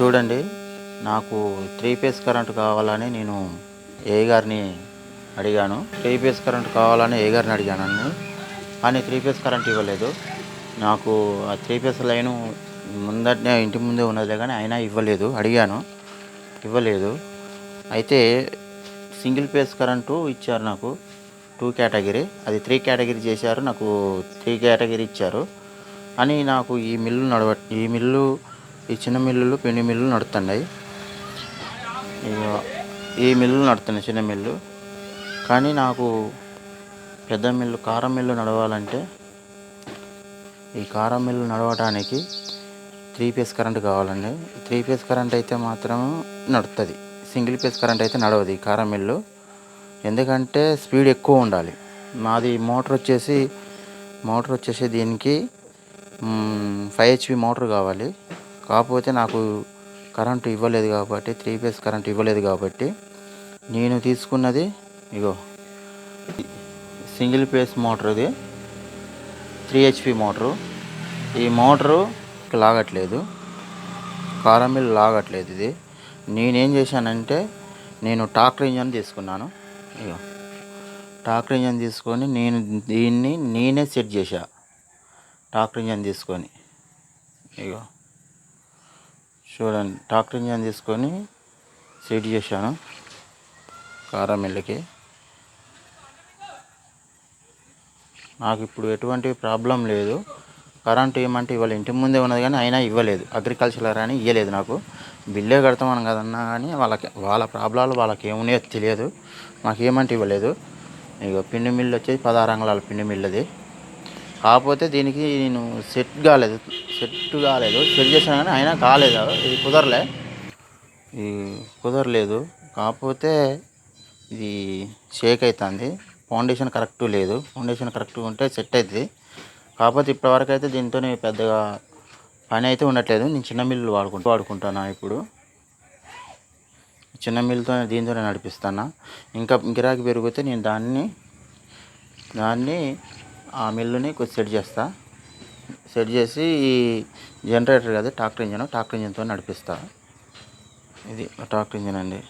చూడండి నాకు three phase current కావాలని నేను ఏ గారిని అడిగాను. త్రీ ఫేస్ కరెంట్ కావాలని ఏ గారిని అడిగానండి కానీ త్రీ ఫేస్ కరెంట్ ఇవ్వలేదు. నాకు ఆ త్రీ ఫేస్ లైను ముందటనే ఇంటి ముందే ఉన్నదిలే కానీ అయినా ఇవ్వలేదు అడిగాను. ఇవ్వలేదు. అయితే సింగిల్ ఫేస్ కరెంటు ఇచ్చారు నాకు టూ కేటగిరీ. అది త్రీ కేటగిరీ చేశారు నాకు త్రీ కేటగిరీ ఇచ్చారు. అని నాకు ఈ మిల్లు నడవ ఈ మిల్లు ఈ చిన్న మిల్లులు పిండి మిల్లులు నడుతున్నాయి. ఈ మిల్లులు నడుతున్నాయి చిన్న మిల్లు. కానీ నాకు పెద్ద మిల్లు కారం మిల్లు నడవాలంటే ఈ కారం మిల్లు నడవడానికి త్రీ ఫేస్ కరెంట్ కావాలండి. త్రీ ఫేస్ కరెంట్ అయితే మాత్రం నడుస్తుంది సింగిల్ ఫేస్ కరెంట్ అయితే నడవదు ఈ కారం మిల్లు. ఎందుకంటే స్పీడ్ ఎక్కువ ఉండాలి. మాది మోటార్ వచ్చేసి మోటార్ వచ్చేసి దీనికి ఫైవ్ హెచ్పి మోటార్ కావాలి. కాకపోతే నాకు కరెంటు ఇవ్వలేదు కాబట్టి త్రీ ఫేస్ కరెంట్ ఇవ్వలేదు కాబట్టి నేను తీసుకున్నది ఇగో సింగిల్ ఫేస్ మోటార్ ఇది త్రీ హెచ్పి మోటరు. ఈ మోటరు లాగట్లేదు కారమిల్ లాగట్లేదు ఇది. నేనేం చేశానంటే నేను ట్రాక్టర్ ఇంజన్ తీసుకున్నాను ఇగో ట్రాక్టర్ ఇంజన్ తీసుకొని నేను దీన్ని నేనే సెట్ చేశా ట్రాక్టర్ ఇంజన్ తీసుకొని ఇగో. చూడండి ట్రాక్టర్ ఇంజన్ తీసుకొని సెట్ చేశాను. కారం కారమిల్లుకి నాకు ఇప్పుడు ఎటువంటి ప్రాబ్లం లేదు. కరెంట్ ఏమంటే ఇవ్వాలి ఇంటి ముందే ఉన్నది కానీ అయినా ఇవ్వలేదు. అగ్రికల్చర్ అని ఇవ్వలేదు నాకు. బిల్లే కడతామని కదన్నా కానీ వాళ్ళకి వాళ్ళ ప్రాబ్లాలు వాళ్ళకి ఏమున్నాయో తెలియదు. నాకు ఏమంటే ఇవ్వలేదు. ఇక పిండి మిల్లు వచ్చేది పదహారు అంగుళాల పిండి మిల్లది. కాకపోతే దీనికి నేను సెట్ కాలేదు. సెట్ కాలేదు. సెట్ చేశాను కానీ అయినా కాలేదు. ఇది కుదరలే. ఇది కుదరలేదు. కాకపోతే ఇది షేక్ అవుతుంది ఫౌండేషన్ కరెక్ట్ లేదు. ఫౌండేషన్ కరెక్ట్ ఉంటే సెట్ అవుతుంది కాకపోతే ఇప్పటివరకు అయితే దీంతో పెద్దగా పని అయితే ఉండట్లేదు. నేను చిన్న మిల్లు వాడుకుంటూ వాడుకుంటాను ఇప్పుడు? చిన్న మిల్లుతో దీంతోనే నడిపిస్తాను? ఇంకా గిరాకీ పెరిగితే నేను దాన్ని దాన్ని ఆ మిల్లుని కొంచెం సెట్ చేస్తా. సెట్ చేసి ఈ జనరేటర్ కదా ట్రాక్టర్ ఇంజన్ ట్రాక్టర్ ఇంజన్తో నడిపిస్తా. ఇది ట్రాక్టర్ ఇంజన్ అండి.